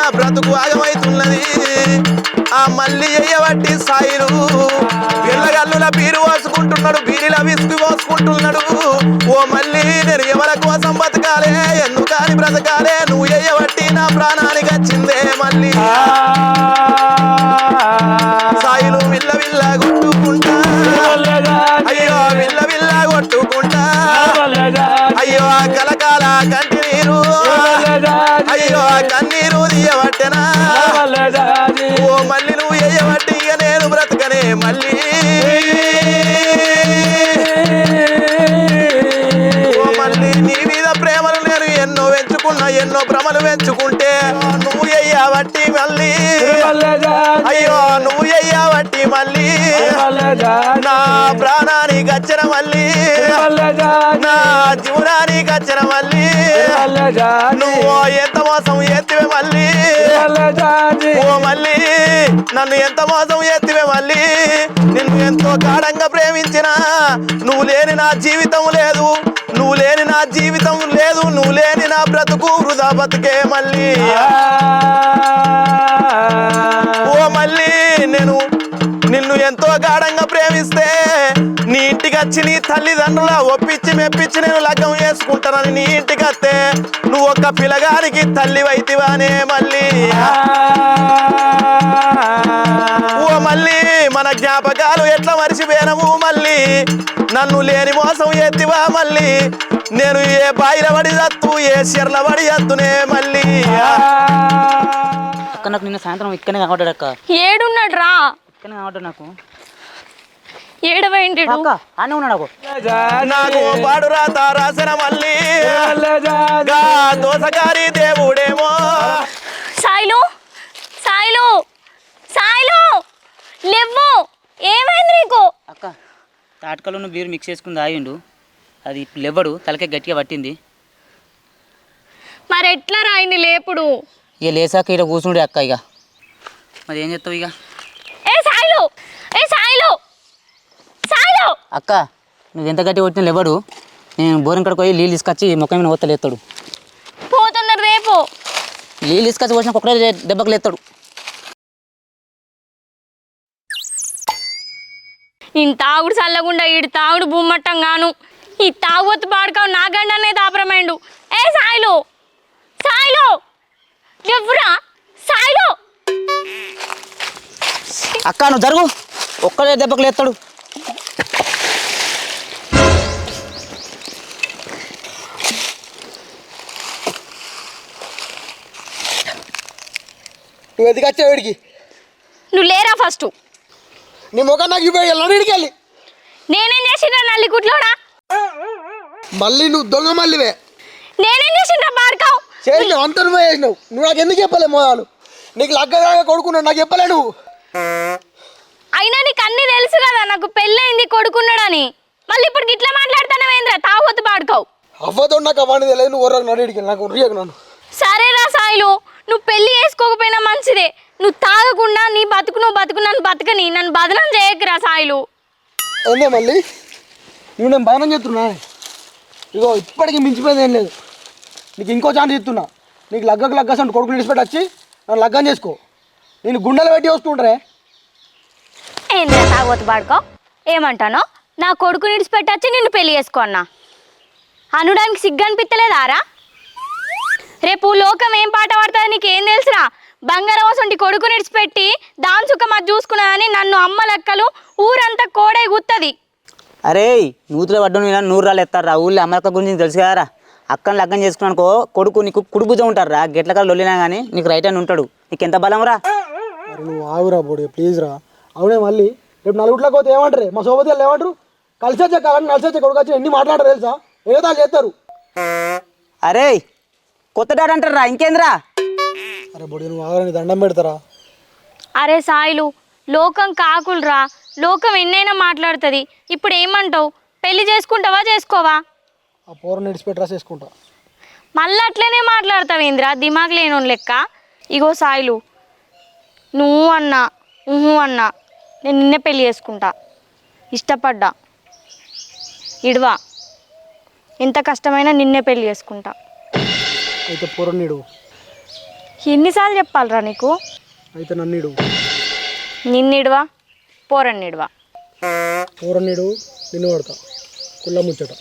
నా బ్రతుకు ఆగమైతున్నది. ఆ మళ్ళీ ఎయ్యబట్టి సాయిలు. పిల్లగల్లుల బీరు పోసుకుంటున్నాడు బీరిల విసుగు పోసుకుంటున్నాడు ఓ మళ్ళీ నేను ఎవరి కోసం బతకాలే? ఎందుకని బ్రతకాలే? నువ్వు ఎయ్యబట్టి నా ప్రాణానికి వచ్చిందే మళ్ళీ సాయిలు విల్ల విల్ల కొట్టుకుంటా. తీయబట్టెనా ఓ మళ్ళీ నువ్వు వేయబట్టి ఇక నేను బ్రతకనే మళ్ళీ. ఓ మళ్ళీ నీ మీద ప్రేమలు నేను ఎన్నో పెంచుకున్నా ఎన్నో భ్రమలు పెంచుకుంటే నువ్వు వేయబట్టి మళ్ళీ. అయ్యో నువ్వు వేయబట్టి మళ్ళీ. నా ప్రాణానికి వచ్చిన మళ్ళీ. నా జీవనానికి వచ్చిన మళ్ళీ. నువ్వు ఎంత మోసం ఎత్తివే మళ్ళీ? ఓ మళ్ళీ నన్ను ఎంత మోసం ఎత్తివే మళ్ళీ? నిన్ను ఎంతో గాఢంగా ప్రేమించిన నువ్వు లేని నా జీవితం లేదు. నువ్వు లేని నా జీవితం లేదు. నువ్వు లేని నా బ్రతుకు వృధా బతుకే మళ్ళీ. ఓ మళ్ళీ నేను నిన్ను ఎంతో గాఢంగా ప్రేమిస్తే నీ ఇంటికి వచ్చి నీ తల్లిదండ్రుల ఒప్పించి మెప్పించి నేను లగ్గం చేసుకుంటానని నీ ఇంటికి వస్తే నువ్వు ఒక్క పిల్లగానికి తల్లి వైతివానే మళ్ళీ. ఓ మళ్ళీ మన జ్ఞాపకాలు ఎట్లా మరిచిపోయినవు మళ్ళీ? నన్ను లేని మోసం ఎత్తివా మళ్ళీ? నేను ఏ బాయిల పడి చత్తు ఏ చెర్ల పడి చత్తునే మళ్ళీ. అక్క నాకు నిన్న సాయంత్రం ఇక్కడనే ఏడున్నాడు రా కనబడ్డాడు నాకు. ఏడవేంటి అక్క ఆనే ఉన్నాడు అగో నాకు పాడు రాత రాసిన మళ్ళీ. గా దోసగారి దేవుడేమో. సాయిలు సాయిలు సాయిలు లేవ్వు. ఏమైంది నీకు? అక్క తాటకలో బీరు మిక్స్ చేసుకుని తాగిండు. అది ఇప్పుడు లేవడు తలకే గట్టిగా పట్టింది. మరి ఎట్లా రాయింది లేపుడు? ఇక లేసాక ఇక్కడ కూర్చుండే అక్క ఇక. మరి ఏం చేస్తావు ఇక? ఏ సాయిలు! ఏ సాయిలు! సాయిలు! అక్క నువ్వు ఎంత గట్టిగా కొట్టినా లేవడు. నేను బోరం కడికి పోయి నీళ్ళు తీసుకొచ్చి ముఖం మీద ఒత్త లేస్తాడు పోతున్నారు రేపు. నీళ్ళు తీసుకొచ్చి పోసిన ఒకటే దెబ్బకు లేస్తాడు ఈయన తాగుడు చల్లగుండా ఈడు తాగుడు బుమ్మట్టం గాను ఈ తాగుబోతు పాడుకావు నా గండనే దాపరమైండు. ఏ సాయిలు! సాయిలు! ఎవ్వరా సాయిలు! అక్క నువ్వు జరుగు. ఒక్కడే దెబ్బకు లేస్తాడు. నువ్వు ఎందుకు వచ్చావు వీడికి? నువ్వు లేరా ఫస్ట్? నీ ముఖం నాకు ఇప్పుడు వెళ్ళాను వీడికి వెళ్ళి. నేనేం చేసిండ్రా నల్లి కుట్లోనా మళ్ళీ నువ్వు దొంగ మళ్ళీవే. నేనేం చేసిండ్రా పాడుకావు చేసినావు అంత నువ్వే చేసినావు. నువ్వు నాకు ఎందుకు చెప్పలే మోదాలు నీకు లగ్గదాగా కొడుకున్నావు నాకు చెప్పలే నువ్వు. అయినా నీకు అన్ని తెలుసు కదా నాకు పెళ్ళైంది కొడుకున్నాడని. మళ్ళీ ఇప్పుడు గిట్లా మాట్లాడుతానవేంద్రా తాగుబోతు పాడుకావు. అవ్వతో నాకు అవన్నీ తెలియదు. నువ్వు వీడికి నాకు రియకు నన్ను సరేరా సాయిలు నువ్వు పెళ్ళి చేసుకోకపోయినా మంచిదే. నువ్వు తాగకుండా నీ బతుకు నువ్వు బతుకు నన్ను బతకని నన్ను బదనం చేయకురా సాయిలు. ఏందే మళ్ళీ? నువ్వు నేను బాగానే చెప్తున్నా ఇగో ఇప్పటికీ మించిపోయింది ఏం లేదు. నీకు ఇంకో ఛాన్స్ ఇస్తున్నా. నీకు లగ్గకు లగ్గస్ అంటే కొడుకుని విడిచిపెట్టి వచ్చి నన్ను లగ్గం చేసుకో. నేను గుండెలు పెట్టి వస్తుంటారే? ఏంద్రా తాగోతు పాడుకో ఏమంటానో? నా కొడుకు నిడిచిపెట్టచ్చి నిన్ను పెళ్ళి చేసుకో అన్నా. అనడానికి సిగ్గు అనిపిస్తలేదారా రేపు లోకం ఏం పాట పడుతుంది నీకు ఏం తెలుసురా? బంగారం వసంటి కొడుకు నిడిచిపెట్టి దాని సుఖం అది చూసుకున్నదని నన్ను అమ్మ లెక్కలు ఊరంతా కోడే గుత్తది. అరే నూతులో పడ్డం ఇలా నూరు రాళ్ళు ఎత్తారా ఊళ్ళో అమరక గురించి తెలుసు కదరా? అక్కని లగ్గం చేసుకున్నానుకో కొడుకు నీకు కుడుబుజం ఉంటారా గెట్ల కాళ్ళు లొల్లినా కానీ నీకు రైట్ అని ఉంటాడు. నీకు ఎంత బలం రా? నువ్వు ఆగురా బోడి ప్లీజ్ రా. అవునే మళ్ళీ రేపు నలుగుట్లోకి పోతే ఏమంటారు? మా వాళ్ళు ఏమంటారు? కలిసి వచ్చే కావాలని కలిసి వచ్చే కొడుకు వచ్చి ఎన్ని మాట్లాడరు తెలుసా? ఏదో చేస్తారు. అరే కొత్త డాడ్ అంటారా? ఇంకేంద్రా? అరే బోడి నువ్వు ఆగరా నీ దండం పెడతారా? అరే సాయిలు లోకం కాకులరా. లోకం ఎన్నైనా మాట్లాడుతుంది. ఇప్పుడు ఏమంటావు? పెళ్ళి చేసుకుంటావా చేసుకోవా? ఆ పోరని విడిచిపెట్టి రాసేసుకుంటా మళ్ళీ అట్లనే మాట్లాడతావు ఇంద్రా దిమాగ్ లేనోని లెక్క. ఇగో సాయిలు నువ్వు అన్నా ఊహు అన్నా నేను నిన్నే పెళ్ళి చేసుకుంటా. ఇష్టపడ్డా. ఇడవా ఎంత కష్టమైనా నిన్నే పెళ్ళి చేసుకుంటా. అయితే పోరని నీడు ఎన్నిసార్లు చెప్పాలిరా నీకు? అయితే నన్నిడు. నిన్నిడువా పోరన్నిడువా? పూరన్నీడు నిన్ను పడతా కుళ్ళ ముచ్చట.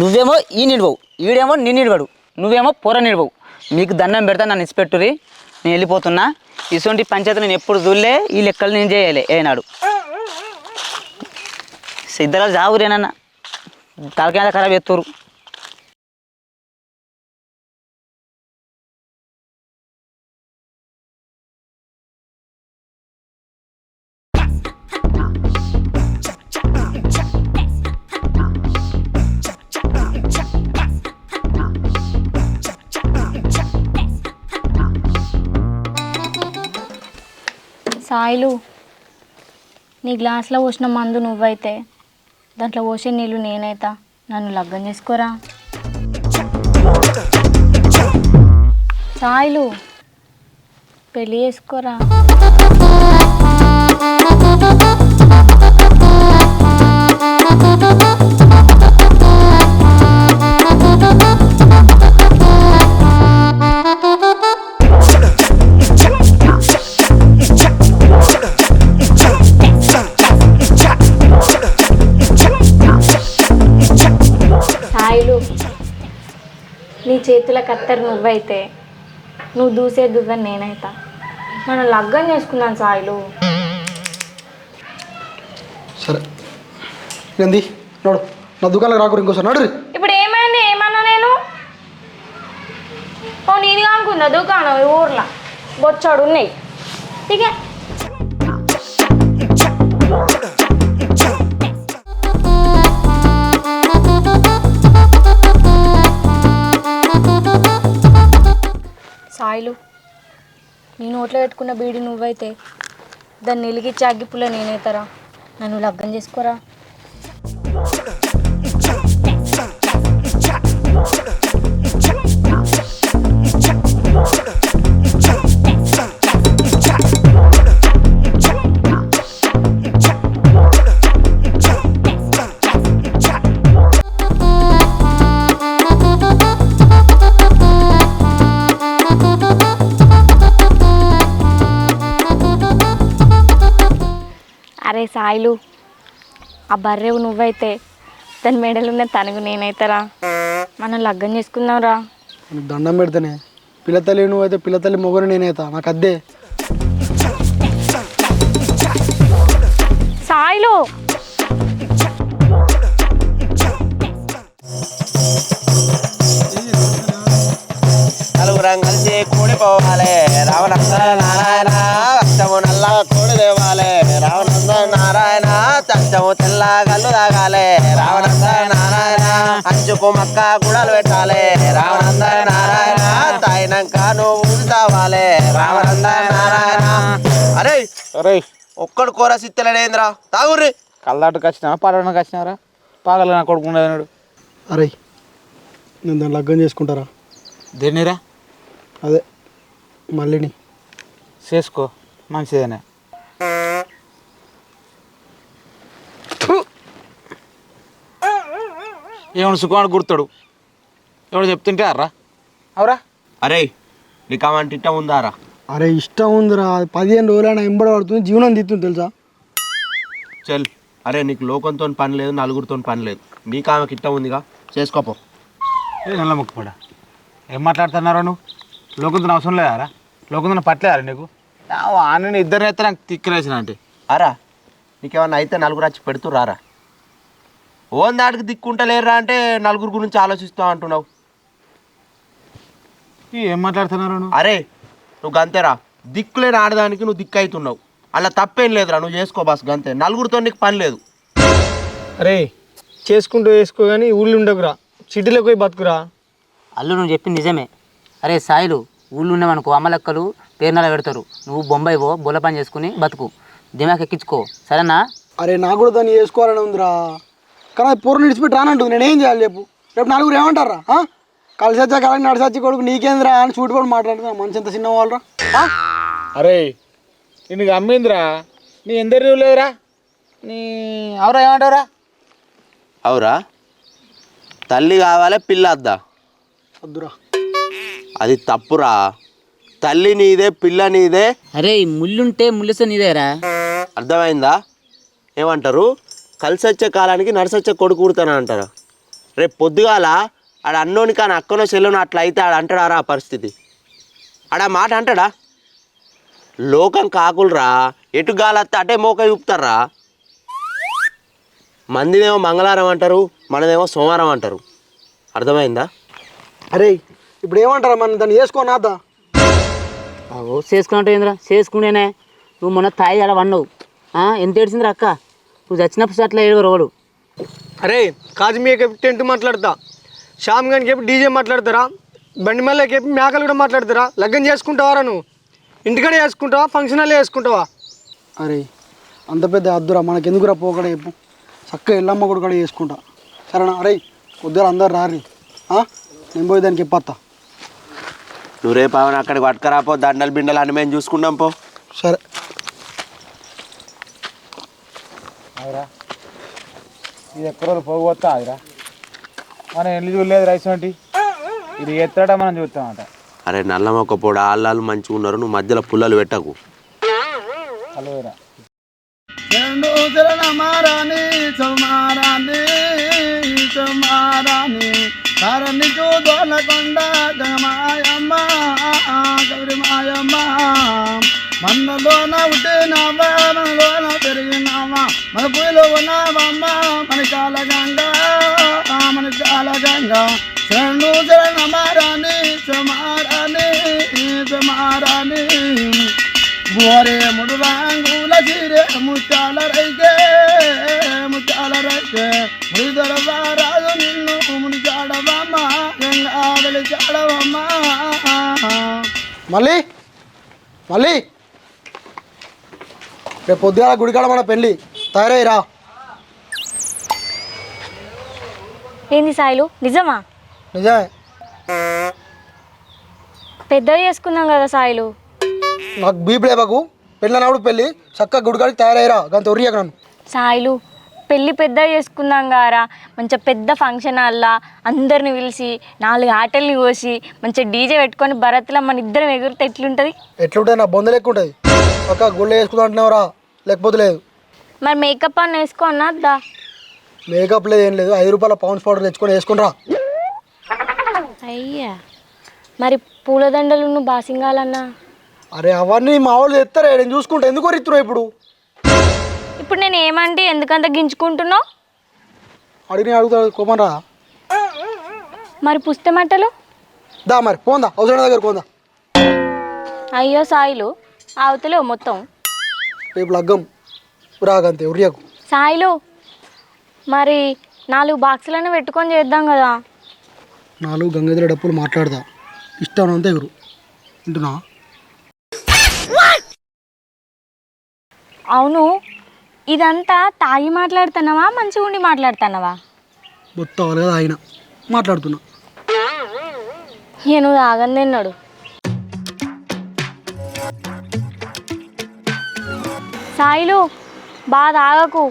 నువ్వేమో ఈ నిడవవు ఈడేమో నీ నిడవడు నువ్వేమో పొర నిడవవు మీకు దండం పెడతా నన్ను ఇన్స్పెక్టరీ నేను వెళ్ళిపోతున్నా. ఇటువంటి పంచాయతీ నేను ఎప్పుడు చూడలే ఈ లెక్కలు నేను చేయలే ఏనాడు. ఇద్దరు జావురేనన్న. తలకాయ ఖరాబ్ ఎత్తురు సాయిలు నీ గ్లాస్లో పోసిన మందు నువ్వైతే దాంట్లో పోసే నీళ్ళు నేనైతా. నన్ను లగ్గం చేసుకోరా? సాయిలు పెళ్ళి చేసుకోరా? నీ చేతుల కత్తెర నువ్వైతే నువ్వు దూసే దువ్వని నేనైతా. మనం లగ్గం చేసుకున్నాను సాయిలు. సరే. ఏంది? నడు. నా దుకాణంలో రాకూడదు ఇంకోసారి నడు. ఇప్పుడు ఏమైంది? ఏమన్నా నేను? ఓ నేను అనుకున్నా దుకాణం ఊర్లో. బొచ్చాడు ఉన్నాయి. ఇక నీ నోట్లో పెట్టుకున్న బీడి నువ్వైతే. దాన్ని వెలిగించి అగ్గిపుల్ల నేనైతారా? నన్ను లగ్గం చేసుకోరా? సాయిలు. ఆ బర్రెవు నువ్వైతే దాని మెడలున్న తనకు నేనైతారా. మనం లగ్గం చేసుకుందాంరా. నీకు దండం పెడితేనే. పిల్లతల్లి నువ్వైతే పిల్లతల్లి మొగరు నేనేతా. నాకు అద్దే. సాయిలు! నలుగురం కలిసి కూడిపోవాలి రావణంద నారాయణ రక్తము నల్ల కోడి దేవాలి. తచ్చము తెల్ల కళ్ళు తాగాలి. రావణంద నారాయణ అంచుకు మక్క గుడలు పెట్టాలి. రావణంద నారాయణ తాయినాక నువ్వు తావాలి. రావణంద నారాయణ. అరే అరే. ఒక్కడు కూర సిత్తలేడేంద్రా? తాగుర్రి. కళ్ళాటుకు వచ్చినా పాడడానికి వచ్చినారా పాగలు నా కొడుకు అరే నేను దాన్ని లగ్గం చేసుకుంటారా? దేనిరా అదే మళ్ళీని. చేసుకో. మంచిదేనే. ఏమన్నా సుఖమాడు గుర్తాడు? ఎవడు చెప్తుంటే అర్రా? అవరా. అరే నీకు అవంటి ఇట్టం ఉందారా అరే ఇష్టం ఉందిరా. పదిహేను రోజులైనా ఎంబడి పడుతుంది జీవనం తీస్తుంది తెలుసా? చల్. అరే నీకు లోకంతో పని లేదు నలుగురితో పని లేదు. నీకు ఆమెకి ఇట్టం ఉందిగా? చేసుకోపో ఏ నల్ల ముక్కుపడా ఏం మాట్లాడుతున్నారా నువ్వు? లోకంతో అవసరం లేదారా లోకంతో పట్టలేదారా నీకు? ఆయన ఇద్దరు అయితే నాకు తిక్కరేసిన అంటే అరా నీకేమన్నా అయితే నలుగురు వచ్చి పెడుతూ రారా ఓన్ దాటికి దిక్కుంటలేరా అంటే నలుగురు గురించి ఆలోచిస్తావు అంటున్నావు. ఈ ఏం మాట్లాడుతున్నారా నువ్వు అరే నువ్వు గంతేరా. దిక్కులేని ఆడదానికి నువ్వు దిక్కు అవుతున్నావు అలా తప్పేం లేదురా నువ్వు చేసుకో బాస్ గంతే. నలుగురితో నీకు పని లేదు. అరే చేసుకుంటూ వేసుకో కానీ ఊళ్ళు ఉండకురా. సిటీలోకి పోయి బతుకురా. అల్లు నువ్వు చెప్పింది నిజమే. అరే సాయిలు ఊళ్ళు ఉన్నామనుకో అమ్మలక్కలు పేరునల పెడతారు. నువ్వు బొంబాయి పో బొల్ల పని చేసుకుని బతుకు. దిమాక్ ఎక్కించుకో. సరేనా? అరే నాకు కూడా దాన్ని చేసుకోవాలని ఉందిరా. కానీ అది పూర్వం విడిచిపెట్టి రానంటుంది. నేనేం చేయాలి చెప్పు? రేపు నలుగురు ఏమంటారా? ఆ? కలిసి వచ్చా కలిసి నడిచి కొడుకు? నీకేందిరా? అని చూటు కూడా మాట్లాడుతున్నా. మంచి ఎంత చిన్న వాళ్ళరా? అరే నిన్ను అమ్మిందిరా నీ ఎందరు లేదురా? నీ ఎవరా ఏమంటావురా? అవురా. తల్లి కావాలి పిల్ల అద్దా. వద్దురా అది తప్పురా. తల్లి నీదే పిల్ల నీదే. అరే ముళ్ళుంటే ముళ్ళుస నీదేరా? అర్థమైందా? ఏమంటారు? కలిసి వచ్చే కాలానికి నడిసొచ్చే కొడుకు కుడతాను అంటారు. రేపు పొద్దుగాల ఆడ అన్నోని కానీ అక్కనో చెల్లెనో అట్లా అయితే ఆడ అంటాడారా ఆ పరిస్థితి? ఆడ మాట అంటాడా? లోకం కాకులరా ఎటు గాలత్తే అటే మోక చూపుతారా మందినేమో మంగళవారం అంటారు మనదేమో సోమవారం అంటారు. అర్థమైందా? అరే ఇప్పుడు ఏమంటారా మనం దాన్ని వేసుకోనా అద్దా ఓ చేసుకున్నట్టు ఏంద్రా? చేసుకుంటేనే నువ్వు మొన్న తాయి అలా వన్నావు. ఆ, ఎంత ఏడిసిందిరా అక్క? నువ్వు చచ్చినప్పుడు అట్లా ఏడు రోడు అరే చెప్పి టెంట్ మాట్లాడతా. శ్యామ్ గారికి చెప్పి డీజే మాట్లాడతారా? బండి మల్లకి చెప్పి మేకలు కూడా మాట్లాడతారా? లగ్గం చేసుకుంటావారా నువ్వు? ఇంటికాడే చేసుకుంటావా? ఫంక్షన్ హాల్లో చేసుకుంటావా? అరే అంత పెద్ద అద్దురా మనకెందుకురా పోకడ చెప్పు. చక్కగా ఎల్లమ్మ కూడా కూడా చేసుకుంటా. సరేనా? అరే కొద్దిగా అందరు రారి? నేను పోయి దానికి చెప్పత్తా. నువ్వు రేపు అక్కడికి పట్టుకరాపో దండలు బిండలు అని మేము చూసుకుంటాం పో. సరే. ఇది ఎక్కడ రోజులు పోగొత్తా అదిరా మనం ఎల్లు చూడలేదు రైస్ వంటి? ఇది ఎత్తడా మనం చూస్తామంట. అరే నల్ల మొక్క పొడి ఆళ్ళు మంచిగా ఉన్నారు నువ్వు మధ్యలో పుల్లలు పెట్టకు. అలోరా చూదోలకొండ గమాయమ్మ గౌరి మాయమ్మ మన్నలోన ఉట్టినావా మనలోన పెరిగినావా మన పూలో ఉన్నావమ్మ మన కాల గంగా మన కాల గంగా శరణు శరణ మారాని సుమారాని సుమారాని ముడు ముడువాంగుల చీరే ముత్యాల రైకే ముత్యాల రైకే. ముడిదొర రాజు నిన్ను ముడి చాడవమ్మ గంగా గంగావలి చాడవమ్మ. మళ్ళీ మళ్ళీ. రేపు పొద్దుగాల గుడికాడ మన పెళ్ళి. తయారయ్యరా ఏంది సాయిలు? నిజమా? నిజమే. పెద్దవి చేసుకుందాం కదా సాయిలు. నాకు బీపీ లేవకు. పెళ్ళినప్పుడు పెళ్ళి. చక్కగా గుడికాడికి తయారయ్యరా గంత ఉరియక నన్ను. సాయిలు పెళ్ళి పెద్ద చేసుకుందాం గారా. మంచిగా పెద్ద ఫంక్షన్ హాల్లా అందరిని పిలిచి నాలుగు ఆటల్ని కోసి మంచిగా డీజే పెట్టుకొని భరత్లో మన ఇద్దరం ఎగురితే ఎట్లుంటుంది? ఎట్లుంటుంది? నా బొంద లెక్క ఉంటుంది. చక్కగా గుళ్ళ వేసుకుంటా అంటున్నావురా. లేకపోతే లేదు. మరి మేకప్ అన్న వేసుకో అన్నద్దా మేకప్ లేదు ఏం లేదు. ఐదు రూపాయల పౌండ్స్ పౌడర్ తెచ్చుకొని వేసుకుని రా అయ్యా. మరి పూలదండలు నువ్వు బాసింగాలన్నా? అరే అవన్నీ మా వాళ్ళు తెస్తారే నేను చూసుకుంటా. ఎందుకు రిత్తున్నావు ఇప్పుడు? ఇప్పుడు నేను ఏమంటే ఎందుకంత గింజుకుంటున్నావు? అడిగి అడుగుతా కోమరా మరి పుస్తమట్టలు దా మరి పోందా. అవసరం దగ్గర పోందా. అయ్యో సాయిలు అవతలేవు మొత్తం. రేపు లగ్గం. రాగంతే ఉరియకు. సాయిలు మరి నాలుగు బాక్సులను పెట్టుకొని చేద్దాం కదా. నాలుగు గంగాధర డప్పులు మాట్లాడదా ఇష్టం అంతే ఎగురు వింటున్నా? అవును ఇదంతా తాగి మాట్లాడుతున్నావా మంచిగా ఉండి మాట్లాడుతున్నావా? మొత్తం ఆయన. మాట్లాడుతున్నా. ఇక నువ్వు తాగని సాయిలు బాగా తాగకు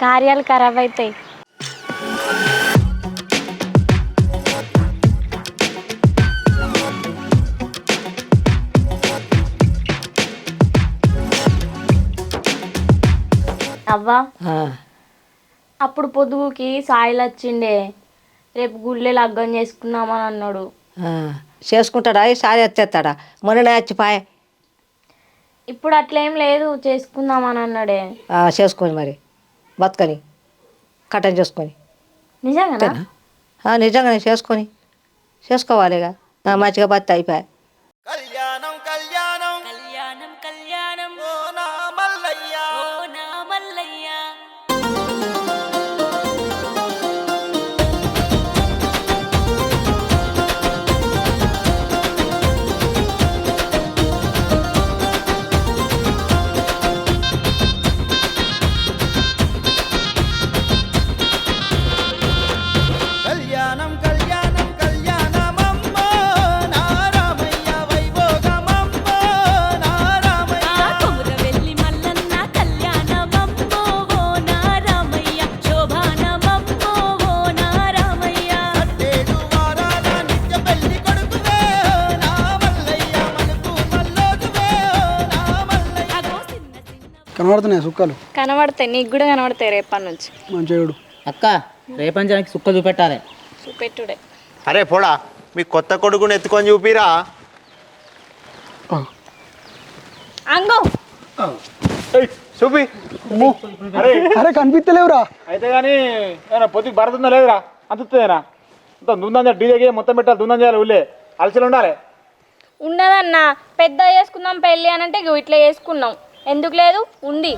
కార్యాలు ఖరాబ్ అవుతాయి అవ్వా అప్పుడు పొద్దుగుకి సాయిలు వచ్చిండే. రేపు గుళ్ళే లగ్గం చేసుకుందామని అన్నాడు. చేసుకుంటాడా? సారి వచ్చేస్తాడా? మొన్ననే వచ్చిపాయ. ఇప్పుడు అట్లేం లేదు చేసుకుందామని అన్నాడే. చేసుకొని మరి బతకని కట్టం చేసుకొని. నిజంగా నిజంగానే చేసుకొని చేసుకోవాలిగా. ఆ, మంచిగా బత్ అయిపోయా. కనబడుతున్నాయి సుక్కలు? కనబడతాయి. నీకు కూడా కనబడతాయి రేపటి నుంచి. మంచిగా అక్క రేపంచానికి సుక్క చూపెట్టాలి. చూపెట్టుడే. అరే పోడా మీ కొత్త కొడుకుని ఎత్తుకొని చూపిరా. అంగో! చూపి. అరే కనిపిస్తలేవురా. అయితే కానీ పొద్దుకు భరతుందా లేదురా? అంతుతుందేనా మొత్తం దుందని డీజేకి మొత్తం పెట్టాలి దుందని చేయాలి ఊళ్ళే అలసలు ఉండాలి ఉండదన్నా పెద్ద చేసుకుందాం పెళ్ళి అని అంటే ఇట్లా చేసుకున్నాం. ఎందుకు లేదు? ఉంది.